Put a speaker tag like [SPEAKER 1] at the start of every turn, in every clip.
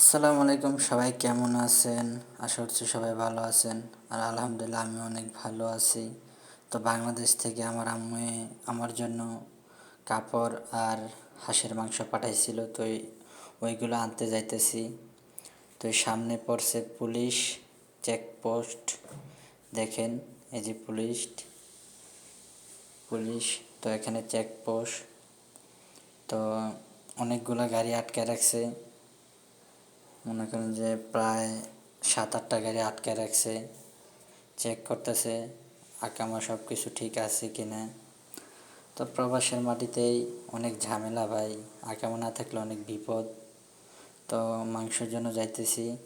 [SPEAKER 1] আসসালামু আলাইকুম, সবাই কেমন আছেন? আশা করছি সবাই ভালো আছেন। আর আলহামদুলিল্লাহ আমি অনেক ভালো আছি। তো বাংলাদেশ থেকে আমার আম্মু আমার জন্য কাপড় আর হাঁসের মাংস পাঠাইছিল, তো ওইগুলো আনতে যাইতেছি। তো সামনে পড়ছে পুলিশ চেকপোস্ট দেখেন, এই যে পুলিশ পুলিশ, তো এখানে চেকপোস্ট তো অনেকগুলো গাড়ি আটকে রাখছে। মনে করেন যে প্রায় সাত, আটটা গাড়ি আটকে রাখছে চেক করতেছে আকামা সব কিছু ঠিক আছে কি না তো প্রবাসের মাটিতেই অনেক ঝামেলা ভাই আকামা না থাকলে অনেক বিপদ। তো মাংসের জন্য যাইতেছি।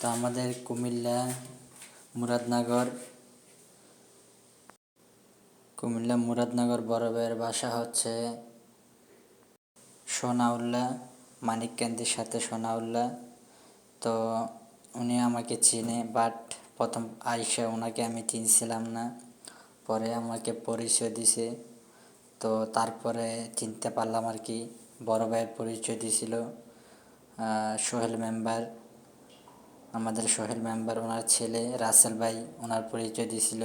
[SPEAKER 1] তো আমাদের কুমিল্লা মুরাদনগর কুমিল্লা মুরাদনগর ভাইয়ের বাসা হচ্ছে সোনাউল্লাহ মানিককান্দির সাথে সোনাউল্লাহ। তো উনি আমাকে চিনে বাট প্রথম আইসা ওনাকে আমি চিনছিলাম না। পরে আমাকে পরিচয় দিছে। তো তারপরে চিনতে পারলাম আর কি, বড় ভাইয়ের পরিচয় দিছিল সোহেল মেম্বার আমাদের সোহেল মেম্বার ওনার ছেলে রাসেল ভাই ওনার পরিচয় দিছিল।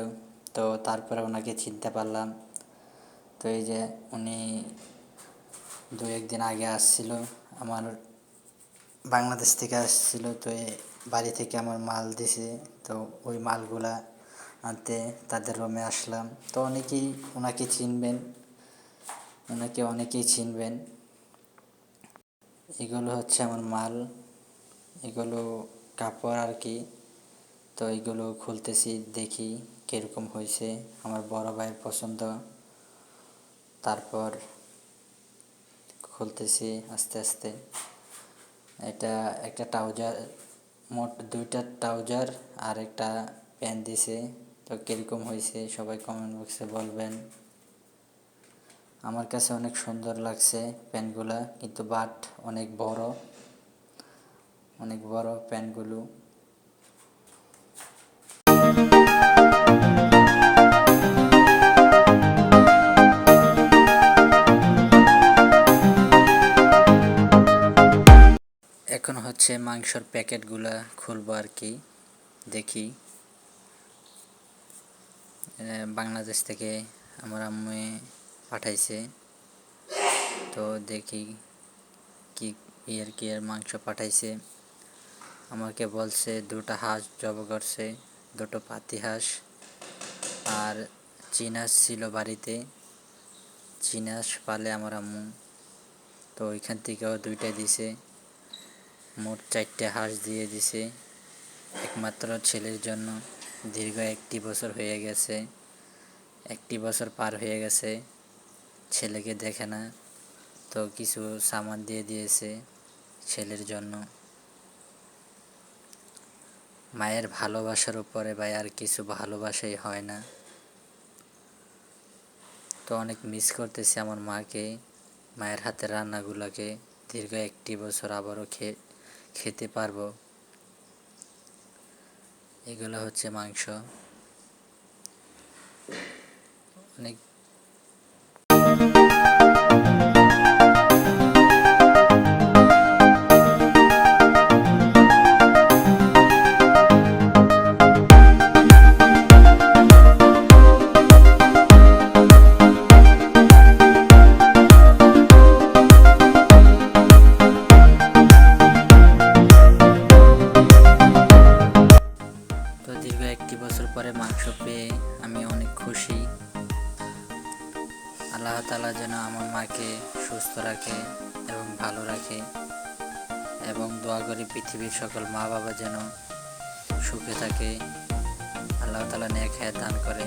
[SPEAKER 1] তো তারপরে ওনাকে চিনতে পারলাম। তো এই যে উনি দু একদিন আগে আসছিল, আমার বাংলাদেশ থেকে আসছিল, তো এই বাড়ি থেকে আমার মাল দিছে, তো ওই মালগুলা আনতে তাদের রুমে আসলাম। তো অনেকেই ওনাকে চিনবেন ওনাকে অনেকেই চিনবেন। এগুলো হচ্ছে আমার মাল, এগুলো কাপড় আর কি, তো এগুলো খুলতেছি দেখি কীরকম হয়েছে, আমার বড় ভাইয়ের পছন্দ। তারপর খুলতেছি আস্তে আস্তে। এটা একটা ট্রাউজার, মোট দুইটা ট্রাউজার আর একটা প্যান্ট দিছে। তো কীরকম হয়েছে সবাই কমেন্ট বক্সে বলবেন। আমার কাছে অনেক সুন্দর লাগছে প্যান্টগুলা কিন্তু বাট অনেক বড় অনেক বড় প্যান্টগুলো এখন হচ্ছে মাংসর প্যাকেটগুলা খুলবো আর কি, দেখি। বাংলাদেশ থেকে আমার আম্মু পাঠাইছে, তো দেখি কি ইয়ার কি এর মাংস পাঠাইছে। আমাকে বলছে দুটো হাঁস জব করছে, দুটো পাতি হাঁস আর চিনাস ছিল বাড়িতে। চিনাস পালে আমার আম্মু, তো ওইখান থেকেও দুইটা দিছে। মোট চারটে হাঁস দিয়ে দিছে। একমাত্র ছেলের জন্য দীর্ঘ একটি বছর হয়ে গেছে। একটি বছর পার হয়ে গেছে। ছেলেকে দেখে না, তো কিছু সামান দিয়ে দিয়েছে ছেলের জন্য। মায়ের ভালোবাসার উপরে ভাই আর কিছু ভালোবাসাই হয় না। তো অনেক মিস করতেছি আমার মাকে, মায়ের হাতের রান্নাগুলোকে। দীর্ঘ একটি বছর আবারও খেয়ে খেতে পারব। এগুলো হচ্ছে মাংস। অনেক পরে মাংস পেয়ে আমি অনেক খুশি। আল্লাহ তালা যেন আমার মাকে সুস্থ রাখে এবং ভালো রাখে এবং দোয়া করি পৃথিবীর সকল মা বাবা যেন সুখে থাকে। আল্লাহ তালা নিয়ে খেয়ে দান করে।